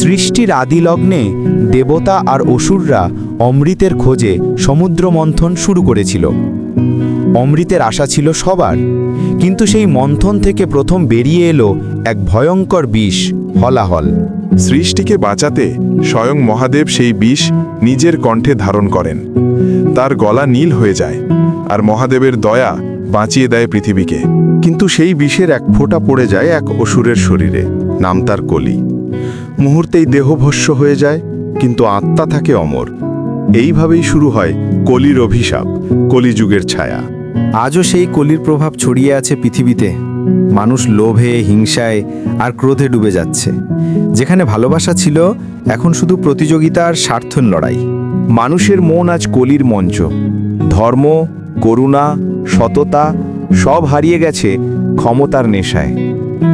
সৃষ্টির আদিলগ্নে দেবতা আর অসুররা অমৃতের খোঁজে সমুদ্র মন্থন শুরু করেছিল। অমৃতের আশা ছিল সবার, কিন্তু সেই মন্থন থেকে প্রথম বেরিয়ে এলো এক ভয়ঙ্কর বিষ, হলাহল। সৃষ্টিকে বাঁচাতে স্বয়ং মহাদেব সেই বিষ নিজের কণ্ঠে ধারণ করেন। তার গলা নীল হয়ে যায় আর মহাদেবের দয়া বাঁচিয়ে দেয় পৃথিবীকে। কিন্তু সেই বিষের এক ফোঁটা পড়ে যায় এক অসুরের শরীরে, নাম তার কলি। মুহূর্তেই দেহভস্য হয়ে যায়, কিন্তু আত্মা থাকে অমর। এইভাবেই শুরু হয় কলির অভিশাপ, কলিযুগের ছায়া। আজও সেই কলির প্রভাব ছড়িয়ে আছে পৃথিবীতে। মানুষ লোভে, হিংসায় আর ক্রোধে ডুবে যাচ্ছে। যেখানে ভালোবাসা ছিল, এখন শুধু প্রতিযোগিতা আর স্বার্থন লড়াই। মানুষের মন আজ কলির মঞ্চ। ধর্ম, করুণা, সততা সব হারিয়ে গেছে ক্ষমতার নেশায়।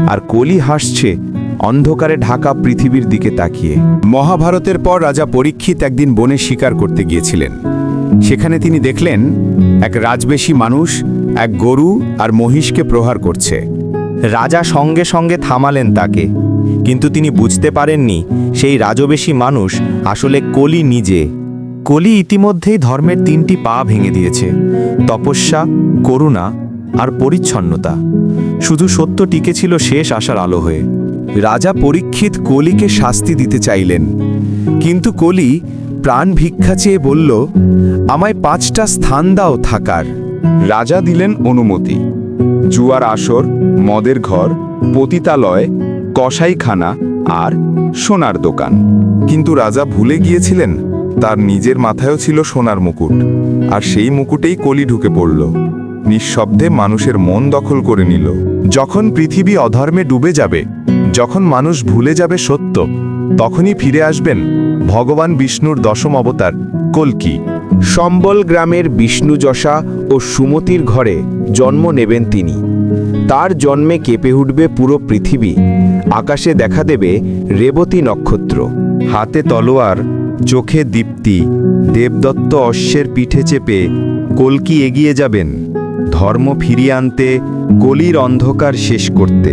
আর কলি হাসছে অন্ধকারে ঢাকা পৃথিবীর দিকে তাকিয়ে। মহাভারতের পর রাজা পরীক্ষিত একদিন বনে শিকার করতে গিয়েছিলেন। সেখানে তিনি দেখলেন, এক রাজবেশী মানুষ, এক গরু আর মহিষকে প্রহার করছে। রাজা সঙ্গে সঙ্গে থামালেন তাকে, কিন্তু তিনি বুঝতে পারেননি সেই রাজবেশী মানুষ আসলে কলি নিজে। কলি ইতিমধ্যেই ধর্মের তিনটি পা ভেঙে দিয়েছে, তপস্যা, করুণা আর পরিচ্ছন্নতা। শুধু সত্য টিকে ছিল শেষ আসার আলো হয়ে। রাজা পরীক্ষিত কলিকে শাস্তি দিতে চাইলেন। কিন্তু কলি প্রাণ ভিক্ষা চেয়ে বলল, আমায় পাঁচটা স্থান দাও থাকার। রাজা দিলেন অনুমতি। জুয়ার আসর, মদের ঘর, পতিতালয়, কসাইখানা আর সোনার দোকান। কিন্তু রাজা ভুলে গিয়েছিলেন, তার নিজের মাথায়ও ছিল সোনার মুকুট। আর সেই মুকুটেই কলি ঢুকে পড়ল। নিঃশব্দে মানুষের মন দখল করে নিল। যখন পৃথিবী অধর্মে ডুবে যাবে যখন মানুষ ভুলে যাবে সত্য, তখনই ফিরে আসবেন ভগবান বিষ্ণুর দশম অবতার, কল্কি। সম্বল গ্রামের বিষ্ণুযশা ও সুমতির ঘরে জন্ম নেবেন তিনি। তার জন্মে কেঁপে উঠবে পুরো পৃথিবী, আকাশে দেখা দেবে রেবতী নক্ষত্র। হাতে তলোয়ার, চোখে দীপ্তি, দেবদত্ত অশ্বের পিঠে চেপে কলকি এগিয়ে যাবেন। ধর্ম ফিরিয়ে আনতে কলির অন্ধকার শেষ করতে।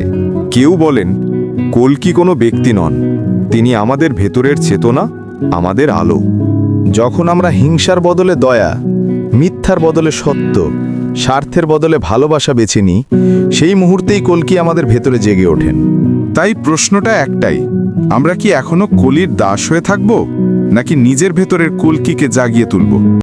কেউ বলেন কল্কি কোনো ব্যক্তি নন? তিনি আমাদের ভেতরের চেতনা, আমাদের আলো। যখন আমরা হিংসার বদলে দয়া, মিথ্যার বদলে সত্য, স্বার্থের বদলে ভালোবাসা বেছে নিই, সেই মুহূর্তেই কলকি আমাদের ভেতরে জেগে ওঠেন। তাই প্রশ্নটা একটাই, আমরা কি এখনও কলির দাস হয়ে থাকব, নাকি নিজের ভেতরের কলকিকে জাগিয়ে তুলব?